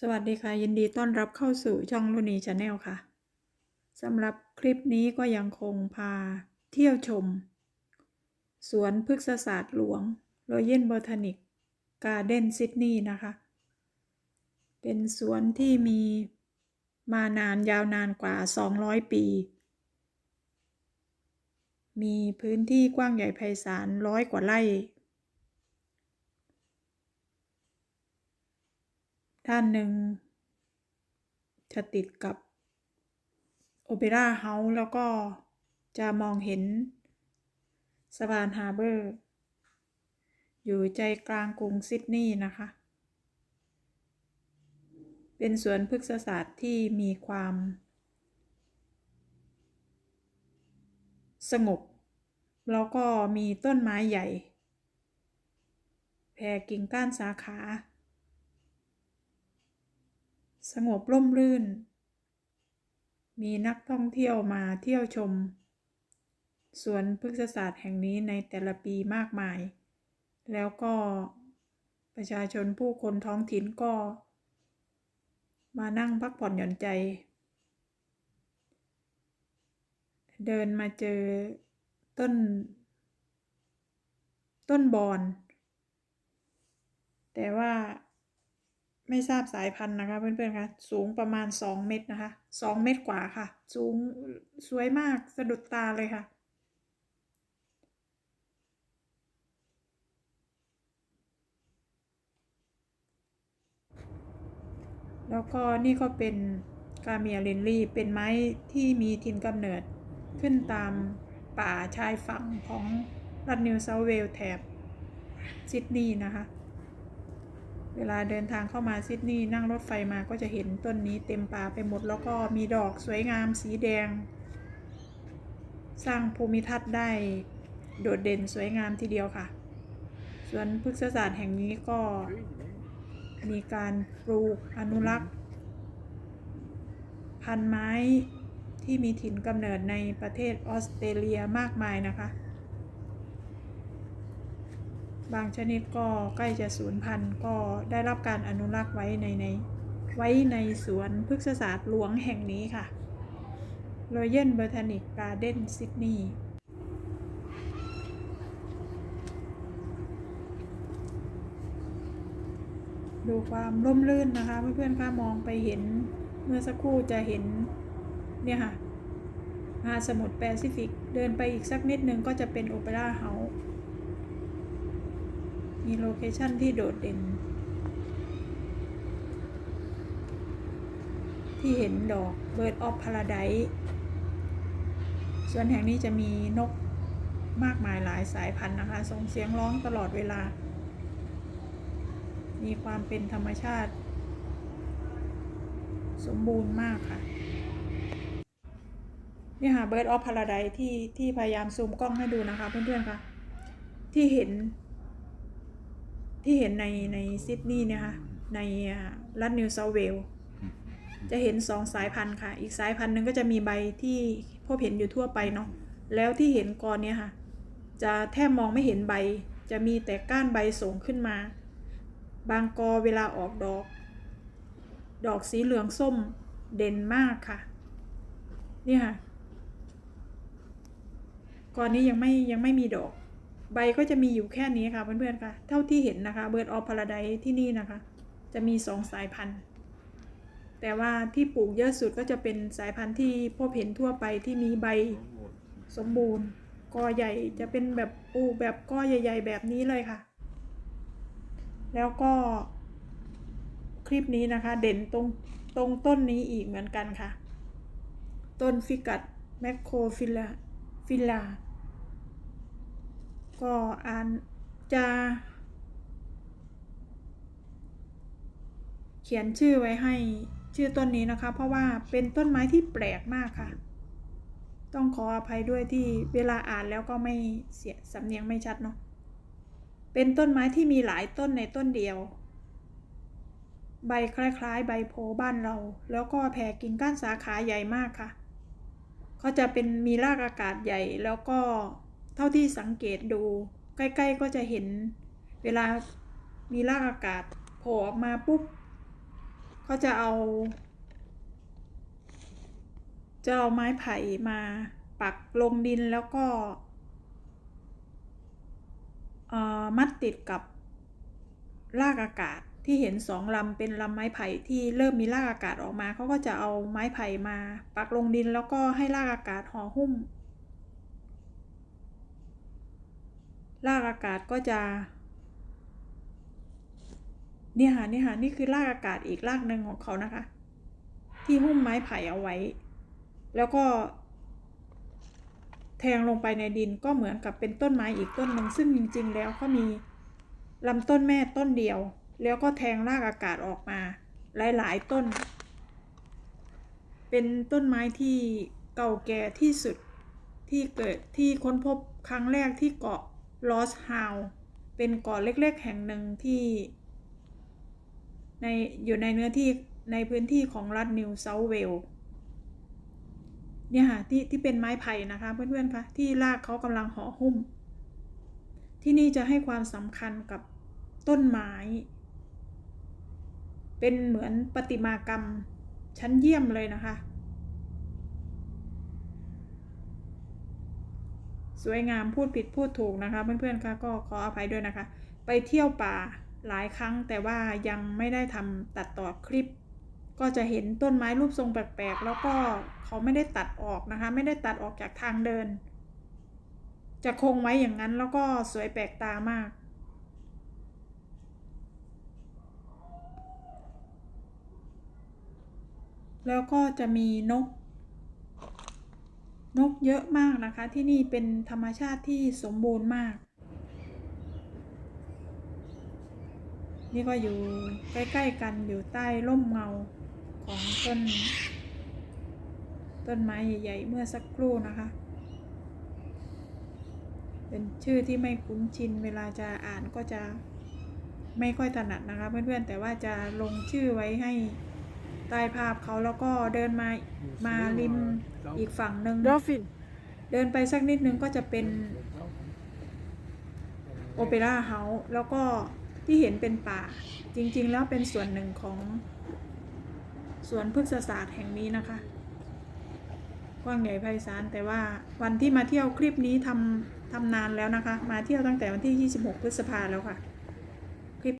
สวัสดีค่ะ ยินดีต้อนรับเข้าสู่ช่องลุนีชาแนลค่ะสำหรับคลิปนี้ก็ยังคงพาเที่ยวชม สวนพฤกษศาสตร์หลวงโรเยนบอทานิกการ์เดนซิดนีย์นะคะ เป็นสวนที่มีมานานยาวนานกว่า 200 ปี มีพื้นที่กว้างใหญ่ไพศาลร้อยกว่าไร่ ด้านหนึ่งจะติดกับโอเปร่าเฮาส์แล้วก็จะมองเห็นสะพานฮาร์เบอร์ อยู่ใจกลางกรุงซิดนีย์นะคะ เป็นสวนพฤกษศาสตร์ที่มีความ สงบ แล้วก็มีต้นไม้ใหญ่ แผ่กิ่งก้านสาขา สงบร่มรื่น มีนักท่องเที่ยวมาเที่ยวชม สวนพฤกษศาสตร์แห่งนี้ในแต่ละปีมากมาย แล้วก็ประชาชนผู้คนท้องถิ่นก็ มานั่งพักผ่อนหย่อนใจ เดินมาเจอต้น ต้นบอน แต่ว่า ไม่ทราบสายพันธุ์นะคะเพื่อนๆคะสูงประมาณ 2 เมตรนะคะ 2 เมตรกว่าค่ะ สูงสวยมากสะดุดตาเลยค่ะ แล้วก็นี่ก็เป็นกาเมียลินลี่เป็นไม้ที่มีถิ่นกำเนิดขึ้นตามป่าชายฝั่งของรัฐนิวเซาท์เวลส์แถบซิดนีย์นะคะ เวลาเดินทางเข้ามาซิดนีย์นั่งรถไฟมาก็จะเห็นต้นนี้เต็มป่าไปหมดแล้วก็มีดอกสวยงามสีแดง สร้างภูมิทัศน์ได้โดดเด่นสวยงามทีเดียวค่ะ สวนพฤกษศาสตร์แห่งนี้ก็มีการปลูกอนุรักษ์ พันไม้ที่มีถิ่นกำเนิดในประเทศออสเตรเลียมากมายนะคะ บางชนิดก็ใกล้จะสูญพันธุ์ก็ได้รับการอนุรักษ์ไว้ในในไว้ในสวนพฤกษศาสตร์หลวงแห่งนี้ค่ะ Royal Botanic Garden Sydney ดูความร่มรื่นนะคะ เพื่อนๆคะมองไปเห็นเมื่อสักครู่จะเห็น เนี่ยค่ะมหาสมุทรแปซิฟิก เดินไปอีกสักนิดนึงก็จะเป็นโอเปร่าเฮาส์ มีโลเคชั่นที่โดดเด่น ที่เห็นดอก Bird of Paradise ส่วนแห่งนี้จะมีนกมากมายหลายสายพันธุ์นะคะส่งเสียงร้องตลอดเวลา มีความเป็นธรรมชาติ สมบูรณ์มากค่ะนี่ค่ะ Bird of Paradise ที่ที่พยายามซูมกล้องให้ดูนะคะเพื่อนๆค่ะ ที่เห็น ที่เห็นในในซิดนีย์เนี่ยค่ะในรัฐนิวเซาท์เวลส์จะเห็นสองสายพันธุ์ค่ะ อีกสายพันธุ์หนึ่งก็จะมีใบที่พบเห็นอยู่ทั่วไปเนาะแล้วที่เห็นกอนเนี่ยค่ะ จะแทบมองไม่เห็นใบ จะมีแต่ก้านใบส่งขึ้นมา บางกอเวลาออกดอก ดอกสีเหลืองส้มเด่นมากค่ะ นี่ค่ะกอนนี้ยังไม่ยังไม่มีดอก ใบก็จะมีอยู่แค่นี้ค่ะเพื่อนๆค่ะ เท่าที่เห็นนะคะ Bird of Paradise ที่นี่นะคะ จะมีสองสายพันธุ์ แต่ว่าที่ปลูกเยอะสุดก็จะเป็นสายพันธุ์ที่พบเห็นทั่วไปที่มีใบสมบูรณ์กอใหญ่จะเป็นแบบปลูกแบบกอใหญ่ ๆ แบบนี้เลยค่ะ แล้วก็ คลิปนี้นะคะ เด่นตรงตรงต้นนี้อีกเหมือนกันค่ะ ต้นฟิกัดแมคโครฟิลาฟิลา ก็อ่านจะเขียนชื่อไว้ให้ชื่อต้นนี้นะคะ เพราะว่าเป็นต้นไม้ที่แปลกมากค่ะ ต้องขออภัยด้วยที่เวลาอ่านแล้วก็ไม่เสียสำเนียงไม่ชัดเนาะเป็นต้นไม้ที่มีหลายต้นในต้นเดียว ใบคล้ายๆ ใบโพบ้านเรา แล้วก็แผ่กิ่งก้านสาขาใหญ่มากค่ะเขาจะเป็นมีรากอากาศใหญ่แล้วก็ เท่าที่สังเกตดู ใกล้ ๆ ก็จะเห็น เวลามีรากอากาศโผล่ออกมาปุ๊บเขาจะเอา จะเอาไม้ไผ่มาปักลงดินแล้วก็มัดติดกับรากอากาศที่เห็นสองลำเป็นลำไม้ไผ่ที่เริ่มมีรากอากาศออกมาเขาก็จะเอาไม้ไผ่มา ปักลงดินแล้วก็ให้รากอากาศห่อหุ้ม รากอากาศก็จะเนี่ยค่ะนี่ค่ะนี่คือรากอากาศอีกรากหนึ่งของเขานะคะ ที่หุ้มไม้ไผ่เอาไว้ แล้วก็ แทงลงไปในดินก็เหมือนกับเป็นต้นไม้อีกต้นหนึ่งซึ่งจริง ๆ แล้วเขามีลำต้นแม่ต้นเดียว แล้วก็แทงรากอากาศออกมา หลาย ๆ ต้น เป็นต้นไม้ที่เก่าแก่ที่สุดที่เกิดที่ค้นพบครั้งแรกที่เกาะ ลอสฮาวเป็นเกาะเล็กๆ แห่งหนึ่งที่ในอยู่ในเนื้อที่ในพื้นที่ของรัฐนิวเซาท์เวลเนี่ยค่ะที่ที่เป็นไม้ไผ่นะคะเพื่อนๆคะที่รากเขากำลังห่อหุ้ม ที่นี่จะให้ความสำคัญกับต้นไม้ เป็นเหมือนประติมากรรมชั้นเยี่ยมเลยนะคะ สวยงามพูดผิดพูดถูกนะคะ เพื่อนๆคะก็ขออภัยด้วยนะคะ ไปเที่ยวป่าหลายครั้งแต่ว่ายังไม่ได้ทำตัดต่อคลิป ก็จะเห็นต้นไม้รูปทรงแปลกๆ แล้วก็เขาไม่ได้ตัดออกนะคะ ไม่ได้ตัดออกจากทางเดิน จะคงไว้อย่างนั้นแล้วก็สวยแปลกตามากแล้วก็จะมีนก นกเยอะมากนะคะ ที่นี่เป็นธรรมชาติที่สมบูรณ์มาก นี่ก็อยู่ใกล้ๆกันอยู่ใต้ร่มเงาของต้น ต้นไม้ใหญ่ๆเมื่อสักครู่นะคะ เป็นชื่อที่ไม่คุ้นชินเวลาจะอ่านก็จะไม่ค่อยถนัดนะคะเพื่อนๆแต่ว่าจะลงชื่อไว้ให้ ใต้ภาพเขาแล้วก็เดินมามาริมอีกฝั่งหนึ่ง Dolphin. เดินไปสักนิดนึงก็จะเป็นโอเปร่าเฮาส์แล้วก็ที่เห็นเป็นป่า จริง ๆ แล้วเป็นส่วนหนึ่งของสวนพฤกษศาสตร์แห่งนี้นะคะกว้างใหญ่ไพศาลแต่ว่าวันที่มาเที่ยวคลิปนี้ทำทำนานแล้วนะคะ มาเที่ยวตั้งแต่วันที่ 26 พฤษภาแล้วค่ะ